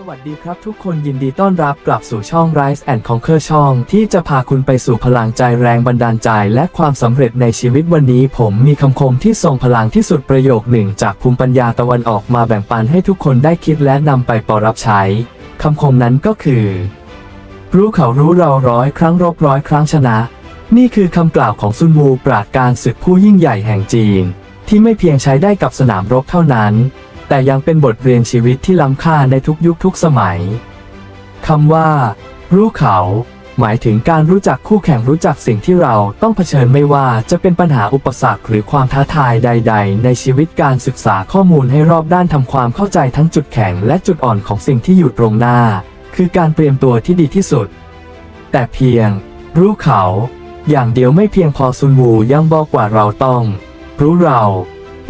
สวัสดีครับทุกคนยินดีต้อนรับกลับสู่ช่อง Rise and Conquer ช่อง ที่จะพาคุณไปสู่พลังใจแรงบันดาลใจ และความสำเร็จในชีวิตวันนี้ ผมมีคำคมที่ทรงพลังที่สุดประโยคหนึ่ง จากภูมิปัญญาตะวันออกมาแบ่งปันให้ทุกคนได้คิดและนำไปปรับใช้คำคมนั้นก็คือ รู้เขารู้เราร้อยครั้งรบร้อยครั้งชนะ นี่คือคำกล่าวของซุนวูปราดการศึกผู้ยิ่งใหญ่แห่งจีน ที่ไม่เพียงใช้ได้กับสนามรบเท่านั้น แต่ยังเป็นบทเรียนชีวิตที่ล้ำค่าในทุกยุคทุกสมัยคำว่า รู้เขา หมายถึงการรู้จักคู่แข่งรู้จักสิ่งที่เราต้องเผชิญไม่ว่าจะเป็นปัญหาอุปสรรคหรือความท้าทายใด ๆ ในชีวิตการศึกษาข้อมูลให้รอบด้านทำความเข้าใจทั้งจุดแข็งและจุดอ่อนของสิ่งที่อยู่ตรงหน้า คือการเตรียมตัวที่ดีที่สุด แต่เพียง รู้เขา อย่างเดียวไม่เพียงพอซุนวูยังบอกว่าเราต้อง รู้เรา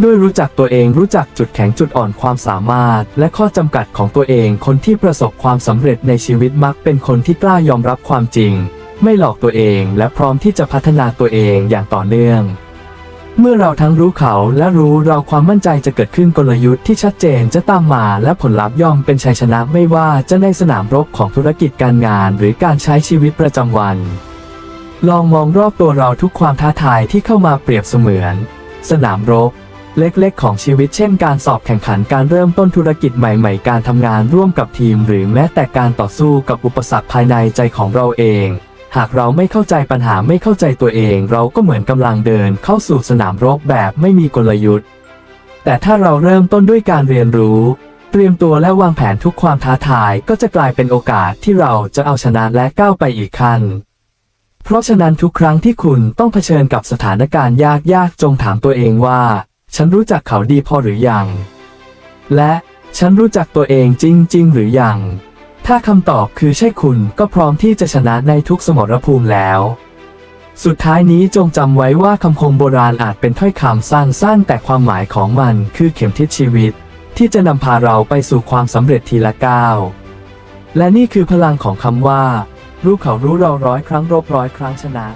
ด้วยรู้จักตัวเองรู้จักจุดแข็งจุดอ่อนความสามารถ และข้อจำกัดของตัวเองคนที่ประสบความสำเร็จในชีวิตมักเป็นคนที่กล้ายอมรับความจริง ไม่หลอกตัวเองและพร้อมที่จะพัฒนาตัวเองอย่างต่อเนื่อง เมื่อเราทั้งรู้เขาและรู้เราความมั่นใจจะเกิดขึ้นกลยุทธ์ที่ชัดเจนจะตามมาและผลลัพธ์ย่อมเป็นชัยชนะไม่ว่าจะในสนามรบของธุรกิจการงาน หรือการใช้ชีวิตประจำวัน ลองมองรอบตัวเราทุกความท้าทายที่เข้ามาเปรียบเสมือน สนามรบ เล็กๆ ของชีวิตเช่นการสอบแข่งขันการเริ่มต้นธุรกิจใหม่ๆ การทำงานร่วมกับทีม หรือแม้แต่การต่อสู้กับอุปสรรคภายในใจของเราเอง หากเราไม่เข้าใจปัญหาไม่เข้าใจตัวเอง เราก็เหมือนกำลังเดินเข้าสู่สนามรบแบบไม่มีกลยุทธ์ แต่ถ้าเราเริ่มต้นด้วยการเรียนรู้ เตรียมตัวและวางแผนทุกความท้าทายก็จะกลายเป็นโอกาสที่เราจะเอาชนะและก้าวไปอีกขั้นเพราะฉะนั้นทุกครั้งที่คุณต้องเผชิญกับสถานการณ์ยากๆ จงถามตัวเองว่า ฉันรู้จักเขาดีพอหรือยัง และฉันรู้จักตัวเองจริง ๆ หรือยัง ถ้าคำตอบคือใช่คุณก็พร้อมที่จะชนะในทุกสมรภูมิแล้ว สุดท้ายนี้จงจำไว้ว่าคำคมโบราณอาจเป็นถ้อยคำสั้นๆ แต่ความหมายของมันคือเข็มทิศชีวิต ที่จะนำพาเราไปสู่ความสำเร็จทีละก้าว และนี่คือพลังของคำว่า รู้เขารู้เราร้อยครั้งรบร้อยครั้งชนะ